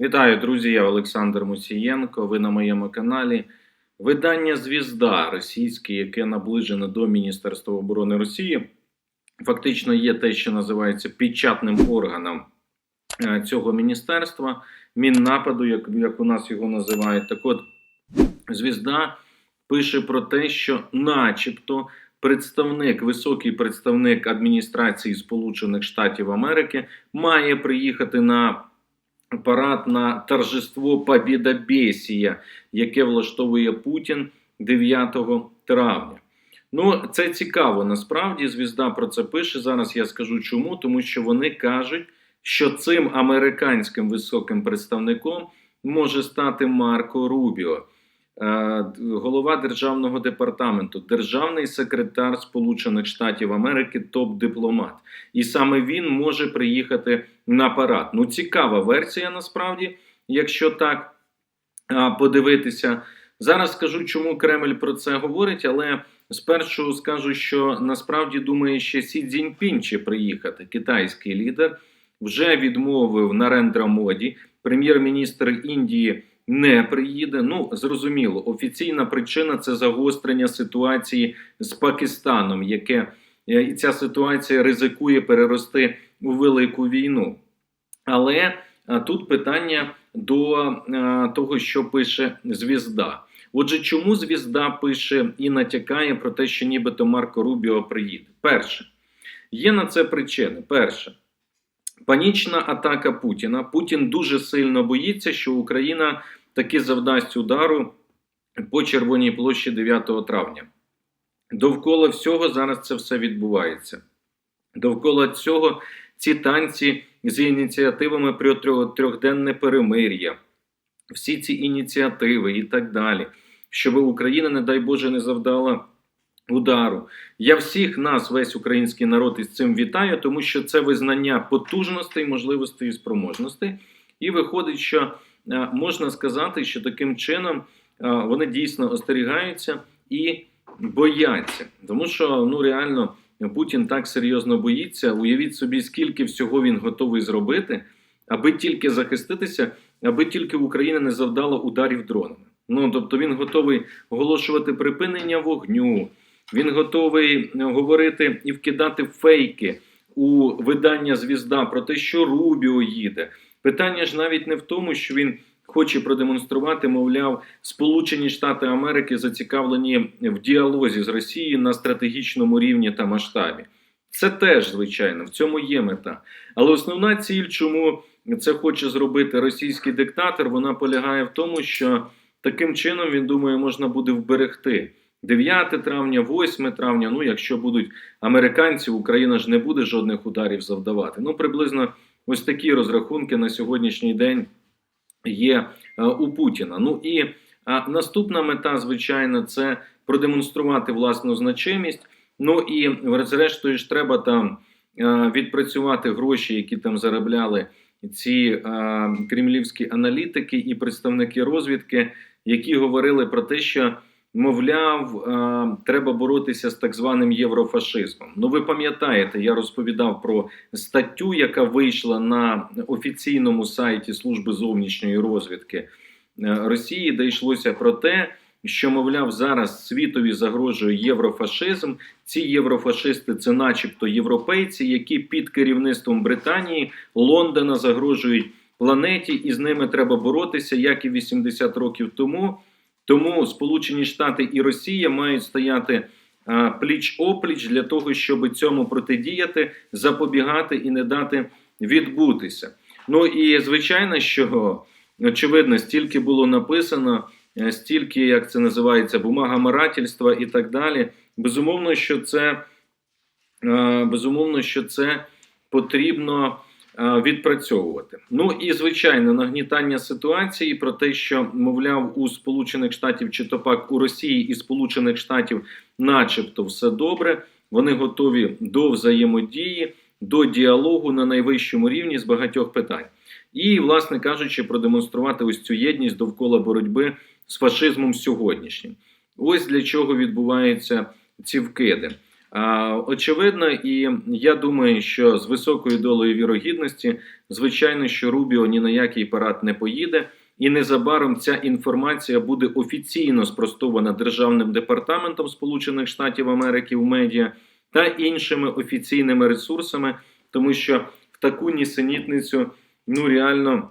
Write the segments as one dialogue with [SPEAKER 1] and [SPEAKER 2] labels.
[SPEAKER 1] Вітаю, друзі! Я Олександр Мусієнко. Ви на моєму каналі. Видання Звізда російське, яке наближене до Міністерства оборони Росії, фактично є те, що називається печатним органом е, цього міністерства, міннападу, як, як у нас його називають. Так от, Звізда пише про те, що, начебто, представник, високий представник адміністрації Сполучених Штатів Америки має приїхати на парад на торжество Побєдобєсія, яке влаштовує Путін 9 травня. Ну, це цікаво. Насправді звізда про це пише. Зараз я скажу чому, тому що вони кажуть, що цим американським високим представником може стати Марко Рубіо, голова державного департаменту, державний секретар Сполучених Штатів Америки, топ-дипломат. І саме він може приїхати на парад. Ну, цікава версія насправді, якщо так подивитися. Зараз скажу, чому Кремль про це говорить, але спершу скажу, що насправді думає ще Сі Цзіньпін чи приїхати. Китайський лідер вже відмовив Нарендра Моді, прем'єр-міністр Індії. Не приїде. Ну зрозуміло, офіційна причина це загострення ситуації з Пакистаном, яке е, і ця ситуація ризикує перерости у велику війну. Але тут питання до того, що пише звізда. Отже, чому звізда пише і натякає про те, що нібито Марко Рубіо приїде? Перше, є на це причини. Перше, панічна атака Путіна. Путін дуже сильно боїться, що Україна таки завдасть удару по Червоній площі 9 травня. Довкола всього зараз це все відбувається. Довкола цього ці танці з ініціативами про трьохденне перемир'я, всі ці ініціативи і так далі, щоб Україна, не дай Боже, не завдала удару. Я всіх нас, весь український народ, із цим вітаю, тому що це визнання потужностей, можливостей і спроможностей. І виходить, що можна сказати, що таким чином вони дійсно остерігаються і бояться, тому що ну реально. Путін так серйозно боїться. Уявіть собі, скільки всього він готовий зробити, аби тільки захиститися, аби тільки Україна не завдала ударів дронами. Ну тобто він готовий оголошувати припинення вогню, він готовий говорити і вкидати фейки у видання звізда про те, що Рубіо їде. Питання ж навіть не в тому, що він хоче продемонструвати, мовляв, Сполучені Штати Америки зацікавлені в діалозі з Росією на стратегічному рівні та масштабі. Це теж, звичайно, в цьому є мета. Але основна ціль, чому це хоче зробити російський диктатор, вона полягає в тому, що таким чином він думає, можна буде вберегти 9 травня, 8 травня. Ну, якщо будуть американці, Україна ж не буде жодних ударів завдавати. Ну, приблизно ось такі розрахунки на сьогоднішній день є е, у Путіна. Ну і наступна мета, звичайно, це продемонструвати власну значимість. Ну і зрештою ж треба там е, відпрацювати гроші, які там заробляли ці кремлівські аналітики і представники розвідки, які говорили про те, що мовляв, треба боротися з так званим єврофашизмом. Ну, ви пам'ятаєте, я розповідав про статтю, яка вийшла на офіційному сайті Служби зовнішньої розвідки е, Росії, де йшлося про те. Що, мовляв, зараз світові загрожує єврофашизм. Ці єврофашисти це, начебто, європейці, які під керівництвом Британії, Лондона загрожують планеті, і з ними треба боротися, як і 80 років тому. Тому Сполучені Штати і Росія мають стояти пліч опліч для того, щоб цьому протидіяти, запобігати і не дати відбутися. Ну і звичайно, що очевидно, стільки було написано, е, стільки, як це називається, бумага марательства і так далі. Безумовно, що це е, безумовно, що це потрібно відпрацьовувати. Ну і звичайно, нагнітання ситуації про те, що мовляв у Сполучених Штатів чи то пак у Росії і Сполучених Штатів, начебто, все добре. Вони готові до взаємодії, до діалогу на найвищому рівні з багатьох питань. І, власне кажучи, продемонструвати ось цю єдність довкола боротьби з фашизмом сьогоднішнім. Ось для чого відбуваються ці вкиди. Очевидно, і я думаю, що з високою долею вірогідності, звичайно, що Рубіо ні на який парад не поїде, і незабаром ця інформація буде офіційно спростована Державним департаментом Сполучених Штатів Америки в медіа та іншими офіційними ресурсами, тому що в таку нісенітницю ну реально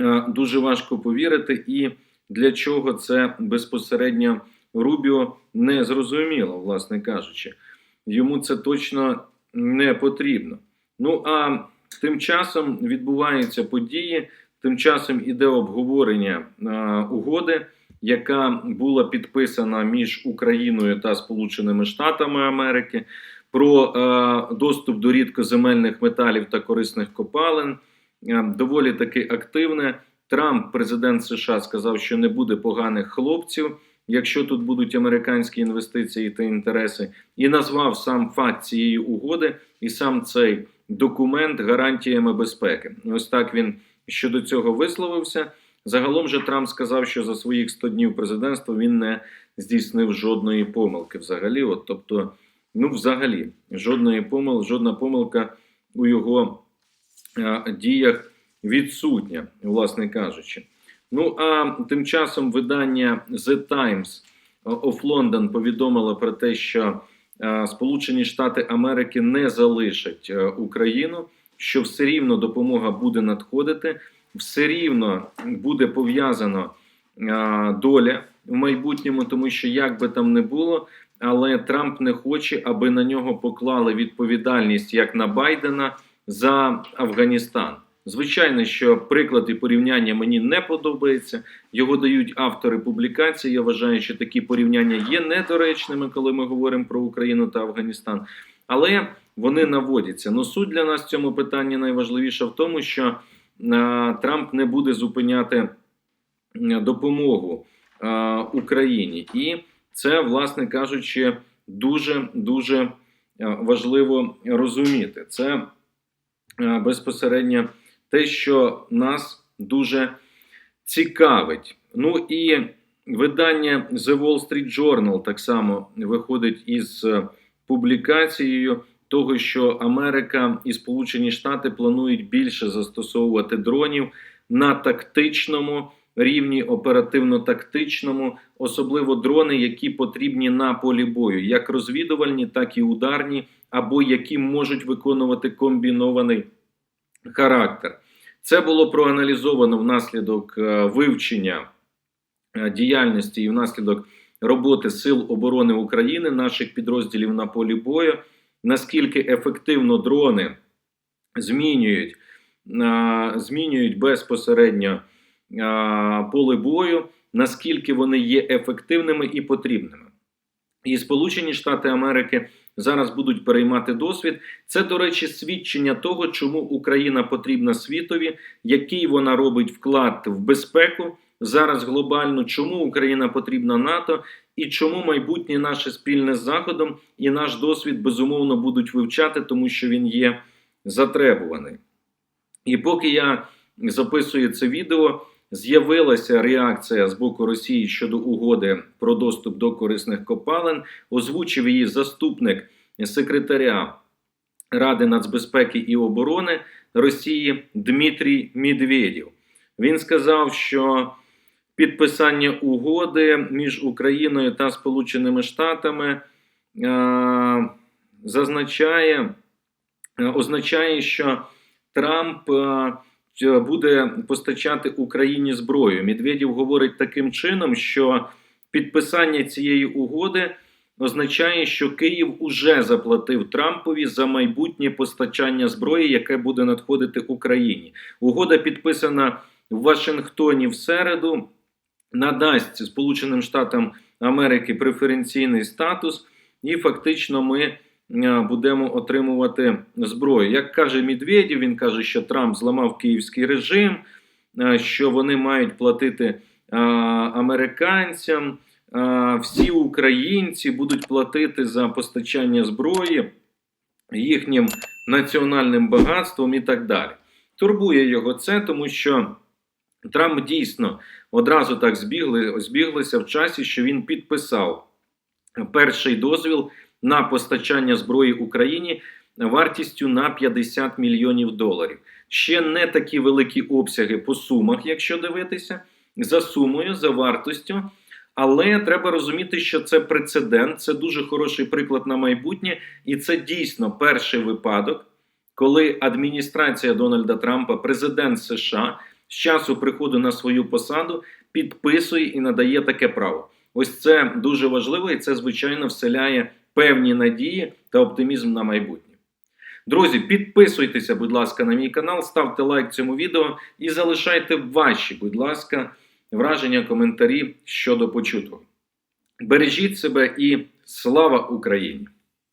[SPEAKER 1] е, дуже важко повірити, і для чого це безпосередньо Рубіо не зрозуміло, власне кажучи. Йому це точно не потрібно. Ну а тим часом відбуваються події, тим часом іде обговорення е, угоди, яка була підписана між Україною та Сполученими Штатами Америки про е, доступ до рідкоземельних металів та корисних копалин. Е, доволі таки активне. Трамп, президент США, сказав, що не буде поганих хлопців, якщо тут будуть американські інвестиції та інтереси, і назвав сам факт цієї угоди і сам цей документ гарантіями безпеки. Ось так він щодо цього висловився. Загалом же Трамп сказав, що за своїх 100 днів президентства він не здійснив жодної помилки. Взагалі, от тобто, ну, взагалі, жодної помилки, жодна помилка у його е, діях відсутня, власне кажучи. Ну а тим часом видання The Times of London повідомило про те, що е, Сполучені Штати Америки не залишать е, Україну, що все рівно допомога буде надходити, все рівно буде пов'язано е, доля в майбутньому, тому що як би там не було, але Трамп не хоче, аби на нього поклали відповідальність як на Байдена за Афганістан. Звичайно, що приклад і порівняння мені не подобається. Його дають автори публікації. Я вважаю, що такі порівняння є недоречними, коли ми говоримо про Україну та Афганістан. Але вони наводяться. Но суть для нас в цьому питанні найважливіша в тому, що Трамп не буде зупиняти допомогу Україні, і це, власне кажучи, дуже дуже важливо розуміти. Це безпосередньо те, що нас дуже цікавить. Ну і видання The Wall Street Journal так само виходить із е, публікацією того, що Америка і Сполучені Штати планують більше застосовувати дронів на тактичному рівні, оперативно-тактичному, особливо дрони, які потрібні на полі бою, як розвідувальні, так і ударні, або які можуть виконувати комбінований характер. Це було проаналізовано внаслідок е, вивчення е, діяльності і внаслідок роботи Сил оборони України, наших підрозділів на полі бою, наскільки ефективно дрони змінюють, е, змінюють безпосередньо поле бою, наскільки вони є ефективними і потрібними. І Сполучені Штати Америки зараз будуть переймати досвід. Це, до речі, свідчення того, чому Україна потрібна світові, який вона робить вклад в безпеку зараз глобально, чому Україна потрібна НАТО і чому майбутнє наше спільне з Заходом і наш досвід безумовно будуть вивчати, тому що він є затребуваний. І поки я записую це відео. З'явилася реакція з боку Росії щодо угоди про доступ до корисних копалин. Озвучив її заступник секретаря Ради нацбезпеки і оборони Росії Дмитрій Медведєв. Він сказав, що підписання угоди між Україною та Сполученими Штатами е, зазначає, е, означає, що Трамп. Е, буде постачати Україні зброю. Медведєв говорить таким чином, що підписання цієї угоди означає, що Київ уже заплатив Трампові за майбутнє постачання зброї, яке буде надходити Україні. Угода підписана в Вашингтоні в середу, надасть Сполученим Штатам Америки преференційний статус, і фактично ми. Е, будемо отримувати зброю. Як каже Медведєв, він каже, що Трамп зламав київський режим, е, що вони мають платити е, американцям. Всі українці будуть платити за постачання зброї їхнім національним багатством і так далі. Турбує його це, тому що Трамп дійсно одразу так збігли, збіглися в часі, що він підписав перший дозвіл на постачання зброї Україні вартістю на 50 мільйонів доларів. Ще не такі великі обсяги по сумах, якщо дивитися, за сумою, за вартостю. Але треба розуміти, що це прецедент, це дуже хороший приклад на майбутнє, і це дійсно перший випадок, коли адміністрація Дональда Трампа, президент США, з часу приходу на свою посаду підписує і надає таке право. Ось це дуже важливо, і це звичайно вселяє певні надії та оптимізм на майбутнє. Друзі, підписуйтеся, будь ласка, на мій канал, ставте лайк цьому відео і залишайте ваші, будь ласка, враження, коментарі щодо почутого. Бережіть себе і слава Україні!